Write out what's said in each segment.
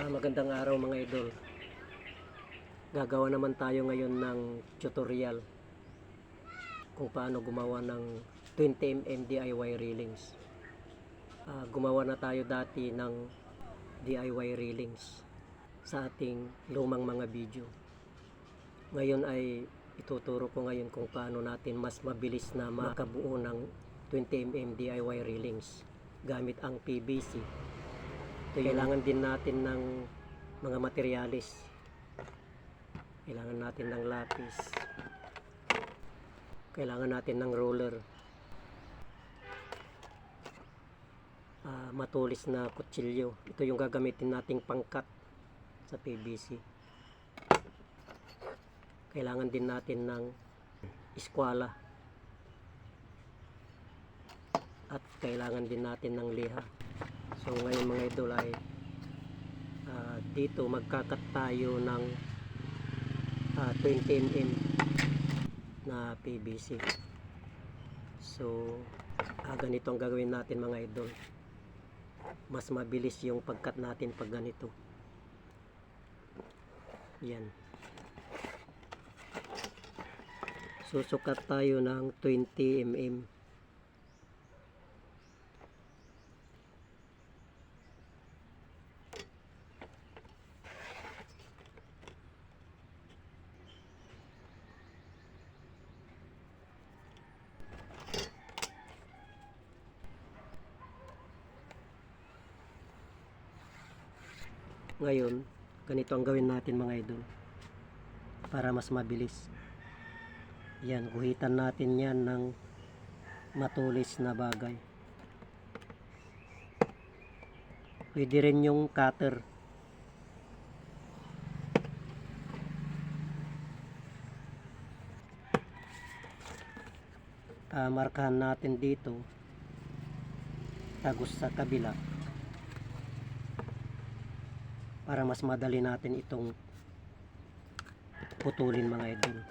Ah, magandang araw mga idol. Gagawa naman tayo ngayon ng tutorial kung paano gumawa ng 20mm DIY railings. Ah, gumawa na tayo dati ng DIY railings sa ating lumang mga video. Ngayon ay ituturo ko ngayon kung paano natin mas mabilis na makabuo ng 20mm DIY railings gamit ang PVC kailangan din natin ng mga materyales kailangan natin ng lapis. Kailangan natin ng roller Ah, matulis na kutsilyo. Ito yung gagamitin nating pangkat sa PVC kailangan din natin ng eskwala. At kailangan din natin ng liha So ngayon mga idol ay ah, dito magkakat tayo ng ah, 20mm na PVC. So ah, ganito ang gagawin natin mga idol. Mas mabilis yung pagkat natin pag ganito. Yan. Susukat tayo ng 20mm. Ngayon, ganito ang gawin natin mga idol. Para mas mabilis. Yan, guhitan natin yan ng matulis na bagay. Pwede rin yung cutter. Ah, markahan natin dito tagos sa kabila para mas madali natin itong putulin mga idol.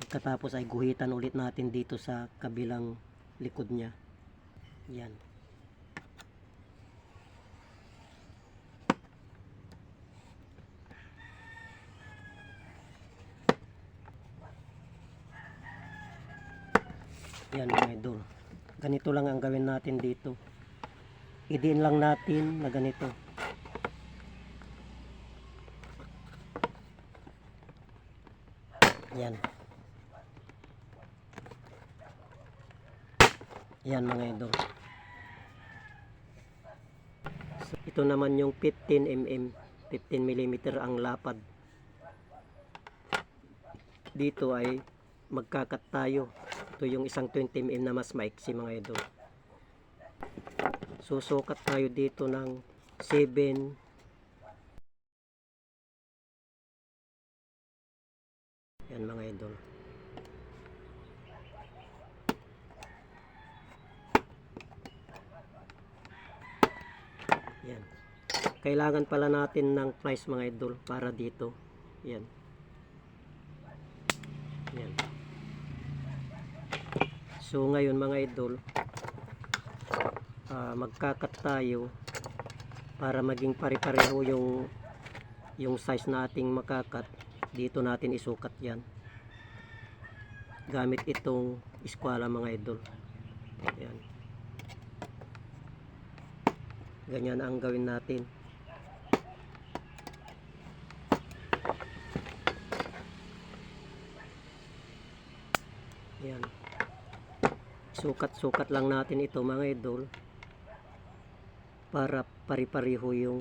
Pagkatapos ay guhitan ulit natin dito sa kabilang likod niya. Yan. Yan mga idol. Ganito lang ang gawin natin dito. Idiin lang natin na ganito Yan. Yan mga idol. So, ito naman yung 15 mm, 15 mm ang lapad. Dito ay magkakat tayo. Ito yung isang 20 mm na mas maiksi mga idol. Susukat tayo dito ng 7 Yan mga idol. Yan. Kailangan pala natin ng price mga idol para dito. Yan. Yan. So ngayon mga idol, ah, magkakat tayo para maging pare-pareho yung yung size nating makakat dito natin isukat yan. Gamit itong eskwala mga idol. Yan ganyan ang gawin natin. Yan sukat-sukat lang natin ito mga idol para pari-pariho yung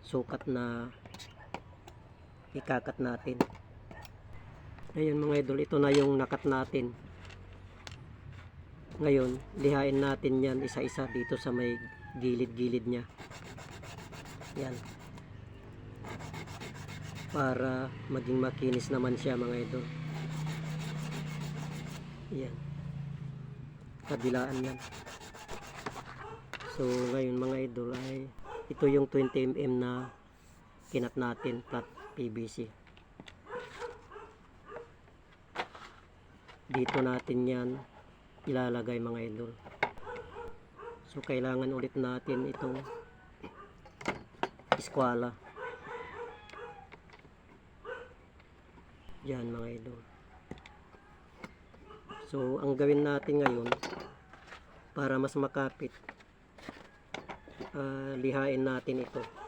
sukat na ikakat natin. Ngayon mga idol ito na yung nakat natin. Ngayon lihain natin yan isa-isa dito sa may gilid-gilid nya yan. Para maging makinis naman siya mga idol. Yan. Kabilaan yan. So ngayon mga idol ay ito yung 20mm na kinat natin. Flat PVC dito natin yan ilalagay mga idol so kailangan ulit natin itong eskwala. Yan mga idol. So, ang gawin natin ngayon, para mas makapit, ah, lihain natin ito.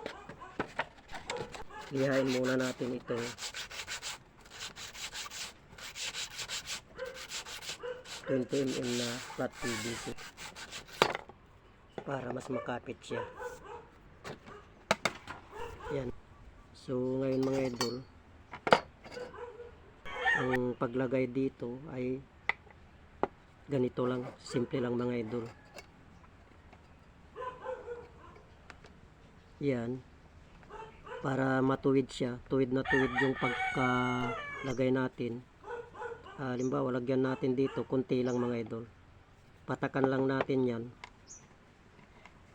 Lihain muna natin ito. Twenty mm na flat PVC para mas makapit siya. Yan. So, ngayon mga idol, ang paglagay dito ay ganito lang, simple lang mga idol. Yan. Para matuwid siya, tuwid na tuwid yung pagkalagay natin. Ah, halimbawa, lagyan natin dito, konti lang mga idol. Patakan lang natin yan.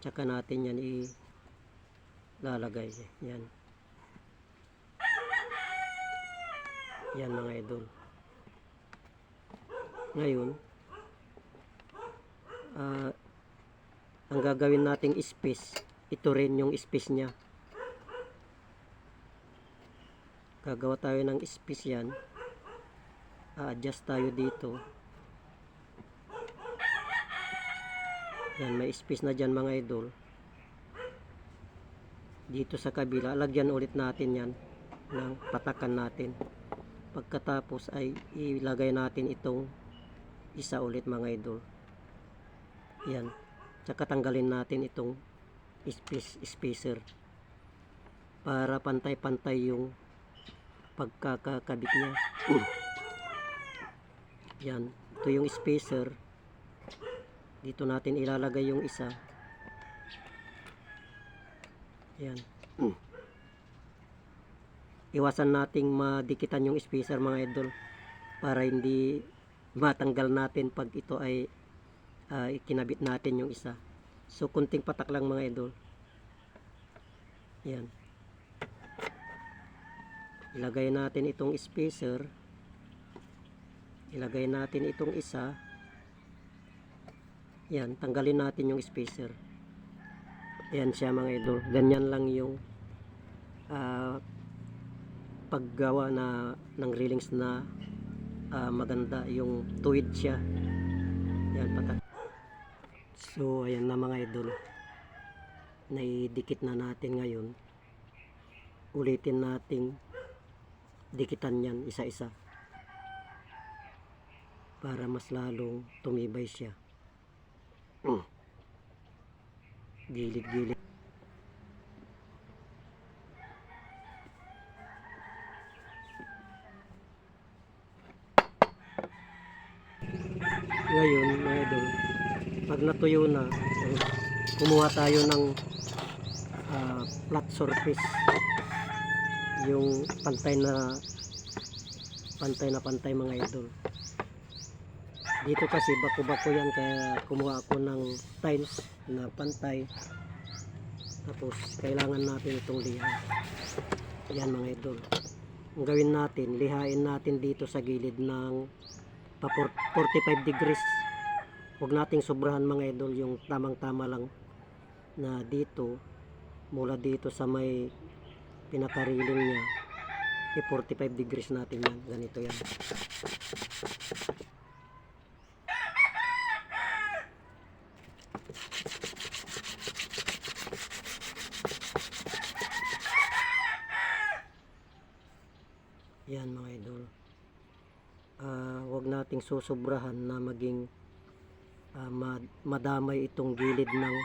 Tsaka natin yan ilalagay. Yan. Yan mga idol. Ngayon, ah, ang gagawin nating space, ito rin yung space niya. Gagawa tayo ng space yan. A-adjust tayo dito. Yan, may space na dyan mga idol. Dito sa kabila, lagyan ulit natin yan ng patakan natin. Pagkatapos ay ilagay natin itong isa ulit mga idol. Yan. Tsaka tanggalin natin itong space, spacer para pantay-pantay yung pagkakakabit niya. Yan. Ito yung spacer. Dito natin ilalagay yung isa. Yan. Iwasan nating madikitan yung spacer mga idol para hindi matanggal natin pag ito ay ah, ikinabit natin yung isa. So kunting patak lang mga idol. Yan. Ilagay natin itong spacer. Ilagay natin itong isa. Yan, tanggalin natin yung spacer. Yan siya mga idol. Ganyan lang yung ah, paggawa na ng railings na ah, maganda yung tuwid siya. Yan patak. So ayan na mga idol. Naidikit na natin ngayon. Ulitin nating dikitan yan isa-isa. Para mas lalong tumibay siya. Mm. Gilid-gilid. Ngayon, mga idol, pag natuyo na, eh, kumuha tayo ng ah, flat surface. Yung pantay na pantay na pantay mga idol. Dito kasi bako-bako yan kaya kumuha ako ng tiles na pantay. Tapos kailangan natin itong liha. Yan mga idol. Ang gawin natin, lihain natin dito sa gilid ng pa 45 degrees. Huwag nating sobrahan mga idol yung tamang-tama lang na dito mula dito sa may pinakariling niya i 45 degrees natin yan. Ganito yan. Yan mga idol. Ah, wag nating susobrahan na maging ah, ma- madamay itong gilid ng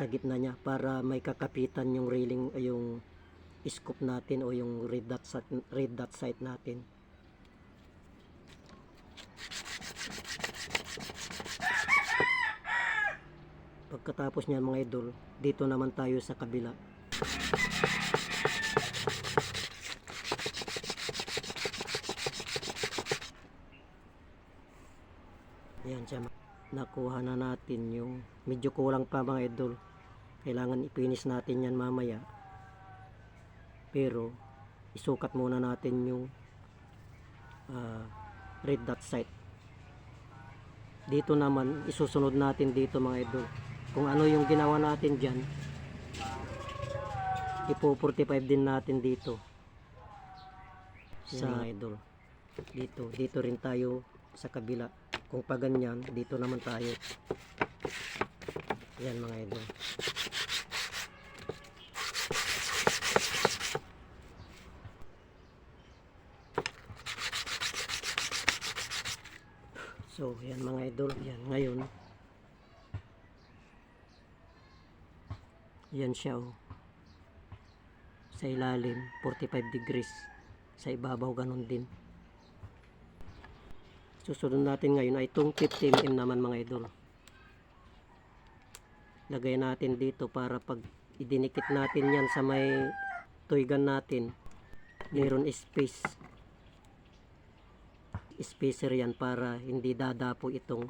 sa gitna niya para may kakapitan yung railing yung scoop natin o yung red dot red dot sight natin. Pagkatapos niyan mga idol, dito naman tayo sa kabila. Ayan siya. Nakuha na natin yung medyo kulang pa mga idol. Kailangan ipinis natin yan mamaya. Pero isukat muna natin yung ah, red dot sight. Dito naman isusunod natin dito mga idol. Kung ano yung ginawa natin diyan. ipo 45 din natin dito sa mga idol dito dito rin tayo sa kabila kung pa ganyan dito naman tayo yan mga idol so yan mga idol yan ngayon. Yan siya oh. Sa ilalim 45 degrees. Sa ibabaw ganun din. Susunod natin ngayon ay itong 50 mm naman mga idol. Lagay natin dito para pag idinikit natin yan sa may tuygan natin mayroon space spacer yan para hindi dadapo itong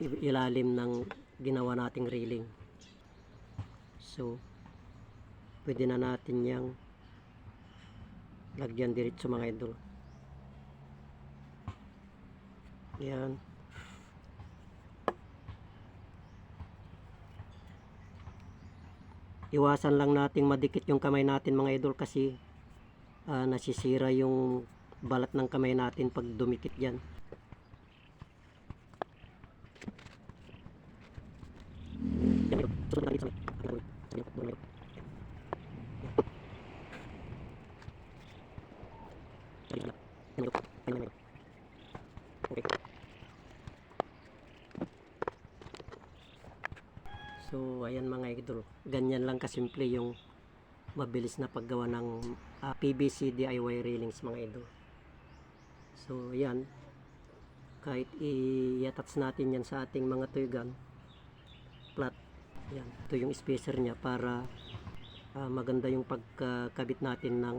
ilalim ng ginawa nating railing. So pwede na natin yang lagyan diretso mga idol. Yan. Iwasan lang nating madikit yung kamay natin mga idol kasi ah, nasisira yung balat ng kamay natin pag dumikit yan So, ayan mga idol. Ganyan lang kasimple yung mabilis na paggawa ng ah, PVC DIY railings mga idol. So, yan. Kahit i-attach natin yan sa ating mga tuygan, flat. Yan. Ito yung spacer niya para ah, maganda yung pagkakabit natin ng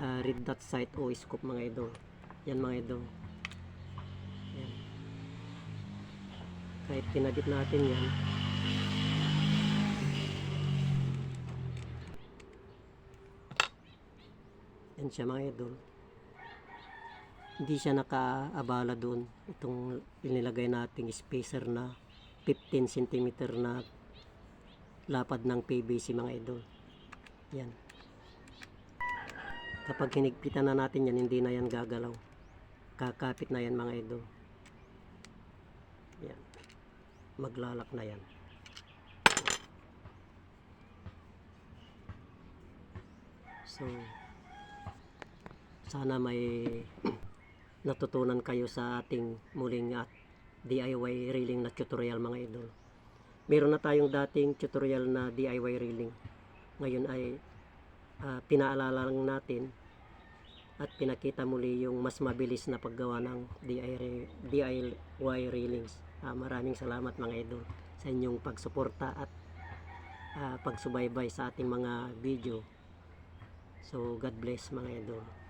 ah, red dot sight o scope mga idol. Yan mga idol. Yan. Kahit kinabit natin yan, Yan siya mga idol. Hindi siya nakaabala doon. Itong inilagay nating spacer na 15 cm na lapad ng PVC mga idol. Yan. Kapag hinigpitan na natin yan, hindi na yan gagalaw. Kakapit na yan mga idol. Yan. Maglalak na yan. So, sana may natutunan kayo sa ating muling at DIY railing na tutorial mga idol. Meron na tayong dating tutorial na DIY railing. Ngayon ay ah, pinaalala lang natin at pinakita muli yung mas mabilis na paggawa ng DIY, railings. Ah, maraming salamat mga idol sa inyong pagsuporta at ah, pagsubaybay sa ating mga video. So God bless mga idol.